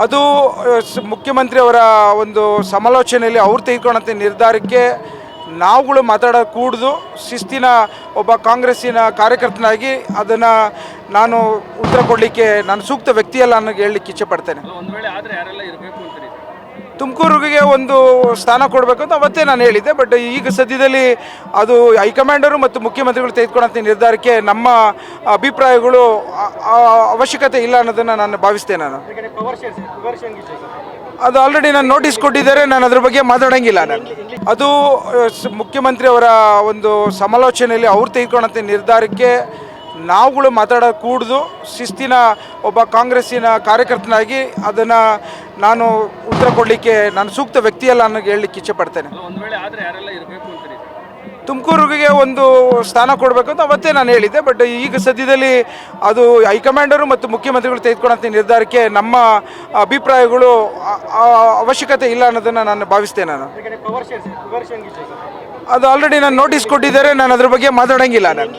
ಅದು ಮುಖ್ಯಮಂತ್ರಿಯವರ ಸ- ಮುಖ್ಯಮಂತ್ರಿ ಅವರ ಒಂದು ಸಮಾಲೋಚನೆಯಲ್ಲಿ ಅವ್ರು ತೆಗೆದುಕೊಂಡಂಥ ನಿರ್ಧಾರಕ್ಕೆ ನಾವುಗಳು ಮಾತಾಡೋ ಕೂಡ್ದು ಶಿಸ್ತಿನ ಒಬ್ಬ ಕಾಂಗ್ರೆಸ್ಸಿನ ಕಾರ್ಯಕರ್ತನಾಗಿ ಅದನ್ನು ನಾನು ಉತ್ತರ ಕೊಡಲಿಕ್ಕೆ ನಾನು ಸೂಕ್ತ ವ್ಯಕ್ತಿಯಲ್ಲ ಅನ್ನೋದು ಹೇಳಲಿಕ್ಕೆ ಇಚ್ಛೆ ಪಡ್ತೇನೆ. ತುಮಕೂರಿಗೆ ಒಂದು ಸ್ಥಾನ ಕೊಡಬೇಕು ಅಂತ ಅವತ್ತೇ ನಾನು ಹೇಳಿದ್ದೆ ಬಟ್ ಈಗ ಸದ್ಯದಲ್ಲಿ ಅದು ಹೈಕಮಾಂಡರು ಮತ್ತು ಮುಖ್ಯಮಂತ್ರಿಗಳು ತೆಗೆದುಕೊಳ್ಳೋಂಥ ನಿರ್ಧಾರಕ್ಕೆ ನಮ್ಮ ಅಭಿಪ್ರಾಯಗಳು ಅವಶ್ಯಕತೆ ಇಲ್ಲ ಅನ್ನೋದನ್ನು ನಾನು ಭಾವಿಸ್ತೇನೆ ನಾನು. ಅದು ಆಲ್ರೆಡಿ ನಾನು ನೋಟಿಸ್ ಕೊಟ್ಟಿದ್ದಾರೆ ನಾನು ಅದ್ರ ಬಗ್ಗೆ ಮಾತಾಡೋಂಗಿಲ್ಲ ನಾನು. ಅದು ಮುಖ್ಯಮಂತ್ರಿ ಅವರ ಒಂದು ಸಮಾಲೋಚನೆಯಲ್ಲಿ ಅವ್ರು ತೆಗೆದುಕೊಂಡಂಥ ನಿರ್ಧಾರಕ್ಕೆ ನಾವುಗಳು ಮಾತಾಡೋ ಕೂಡ್ದು ಶಿಸ್ತಿನ ಒಬ್ಬ ಕಾಂಗ್ರೆಸ್ಸಿನ ಕಾರ್ಯಕರ್ತನಾಗಿ ಅದನ್ನು ನಾನು ಉತ್ತರ ಕೊಡಲಿಕ್ಕೆ ನಾನು ಸೂಕ್ತ ವ್ಯಕ್ತಿಯಲ್ಲ ನನಗೆ ಹೇಳಲಿಕ್ಕೆ ಇಚ್ಛೆ ಪಡ್ತೇನೆ. ತುಮಕೂರಿಗೆ ಒಂದು ಸ್ಥಾನ ಕೊಡಬೇಕು ಅಂತ ಅವತ್ತೇ ನಾನು ಹೇಳಿದ್ದೆ ಬಟ್ ಈಗ ಸದ್ಯದಲ್ಲಿ ಅದು ಹೈಕಮಾಂಡರು ಮತ್ತು ಮುಖ್ಯಮಂತ್ರಿಗಳು ತೆಗೆದುಕೊಳ್ಳೋಂಥ ನಿರ್ಧಾರಕ್ಕೆ ನಮ್ಮ ಅಭಿಪ್ರಾಯಗಳು ಅವಶ್ಯಕತೆ ಇಲ್ಲ ಅನ್ನೋದನ್ನು ನಾನು ಭಾವಿಸ್ತೇನೆ ನಾನು. ಅದು ಆಲ್ರೆಡಿ ನಾನು ನೋಟಿಸ್ ಕೊಟ್ಟಿದ್ದಾರೆ ನಾನು ಅದ್ರ ಬಗ್ಗೆ ಮಾತಾಡೋಂಗಿಲ್ಲ ನಾನು.